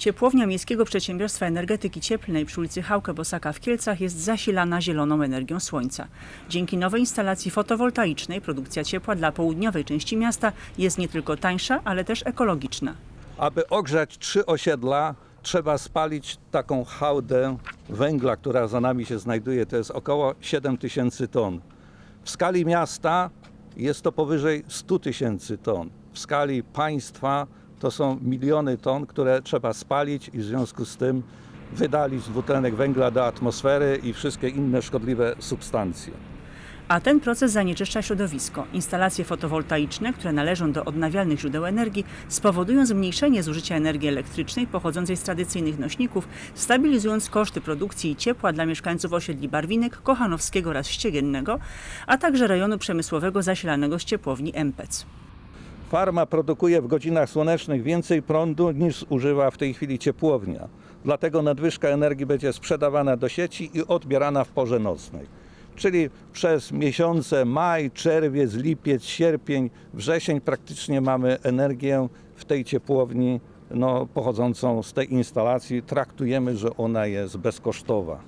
Ciepłownia Miejskiego Przedsiębiorstwa Energetyki Cieplnej przy ulicy Hałkę Bosaka w Kielcach jest zasilana zieloną energią słońca. Dzięki nowej instalacji fotowoltaicznej produkcja ciepła dla południowej części miasta jest nie tylko tańsza, ale też ekologiczna. Aby ogrzać trzy osiedla, trzeba spalić taką hałdę węgla, która za nami się znajduje. To jest około 7 tysięcy ton. W skali miasta jest to powyżej 100 tysięcy ton. W skali państwa to są miliony ton, które trzeba spalić i w związku z tym wydalić dwutlenek węgla do atmosfery i wszystkie inne szkodliwe substancje. A ten proces zanieczyszcza środowisko. Instalacje fotowoltaiczne, które należą do odnawialnych źródeł energii, spowodują zmniejszenie zużycia energii elektrycznej pochodzącej z tradycyjnych nośników, stabilizując koszty produkcji i ciepła dla mieszkańców osiedli Barwinek, Kochanowskiego oraz Ściegiennego, a także rejonu przemysłowego zasilanego z ciepłowni Empec. Farma produkuje w godzinach słonecznych więcej prądu niż używa w tej chwili ciepłownia. Dlatego nadwyżka energii będzie sprzedawana do sieci i odbierana w porze nocnej. Czyli przez miesiące maj, czerwiec, lipiec, sierpień, wrzesień praktycznie mamy energię w tej ciepłowni no, pochodzącą z tej instalacji. Traktujemy, że ona jest bezkosztowa.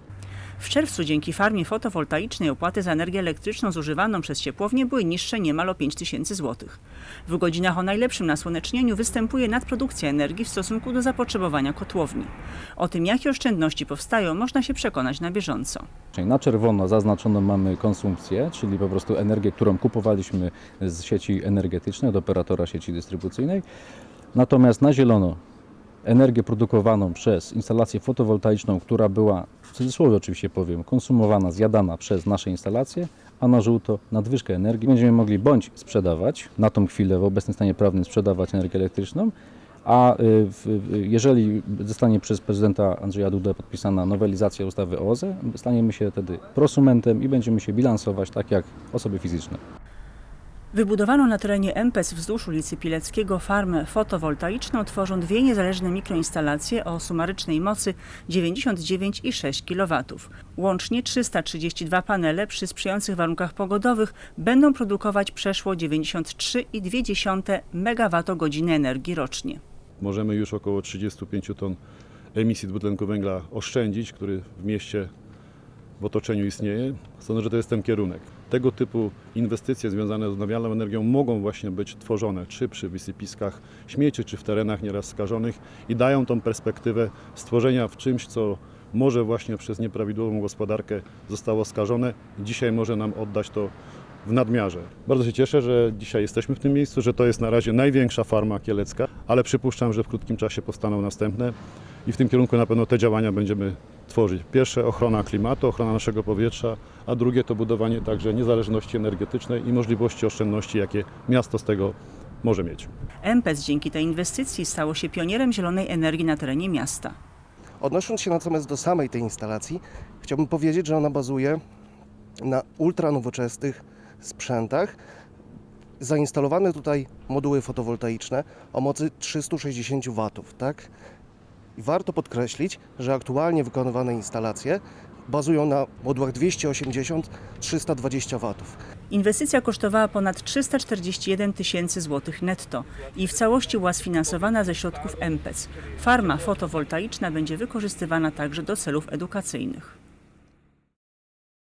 W czerwcu dzięki farmie fotowoltaicznej opłaty za energię elektryczną zużywaną przez ciepłownię były niższe niemal o 5 tysięcy złotych. W godzinach o najlepszym nasłonecznieniu występuje nadprodukcja energii w stosunku do zapotrzebowania kotłowni. O tym, jakie oszczędności powstają, można się przekonać na bieżąco. Na czerwono zaznaczoną mamy konsumpcję, czyli po prostu energię, którą kupowaliśmy z sieci energetycznej, od operatora sieci dystrybucyjnej. Natomiast na zielono energię produkowaną przez instalację fotowoltaiczną, która była, w cudzysłowie oczywiście powiem, konsumowana, zjadana przez nasze instalacje, a na żółto nadwyżkę energii będziemy mogli bądź sprzedawać, na tą chwilę w obecnym stanie prawnym sprzedawać energię elektryczną, a y, jeżeli zostanie przez prezydenta Andrzeja Dudę podpisana nowelizacja ustawy o OZE, staniemy się wtedy prosumentem i będziemy się bilansować tak jak osoby fizyczne. Wybudowaną na terenie MPS wzdłuż ulicy Pileckiego farmę fotowoltaiczną tworzą dwie niezależne mikroinstalacje o sumarycznej mocy 99,6 kW. Łącznie 332 panele przy sprzyjających warunkach pogodowych będą produkować przeszło 93,2 MWh energii rocznie. możemy już około 35 ton emisji dwutlenku węgla oszczędzić, który w mieście w otoczeniu istnieje. Sądzę, że to jest ten kierunek. Tego typu inwestycje związane z odnawialną energią mogą właśnie być tworzone, czy przy wysypiskach śmieci, czy w terenach nieraz skażonych i dają tą perspektywę stworzenia w czymś, co może właśnie przez nieprawidłową gospodarkę zostało skażone dzisiaj może nam oddać to w nadmiarze. Bardzo się cieszę, że dzisiaj jesteśmy w tym miejscu, że to jest na razie największa farma kielecka, ale przypuszczam, że w krótkim czasie powstaną następne i w tym kierunku na pewno te działania będziemy tworzyć. Pierwsze ochrona klimatu, ochrona naszego powietrza, a drugie to budowanie także niezależności energetycznej i możliwości oszczędności, jakie miasto z tego może mieć. MPS dzięki tej inwestycji stało się pionierem zielonej energii na terenie miasta. Odnosząc się natomiast do samej tej instalacji, chciałbym powiedzieć, że ona bazuje na ultranowoczesnych sprzętach. Zainstalowane tutaj moduły fotowoltaiczne o mocy 360 W. Tak? I warto podkreślić, że aktualnie wykonywane instalacje bazują na modułach 280-320 W. Inwestycja kosztowała ponad 341 tysięcy złotych netto i w całości była sfinansowana ze środków MPEC. Farma fotowoltaiczna będzie wykorzystywana także do celów edukacyjnych.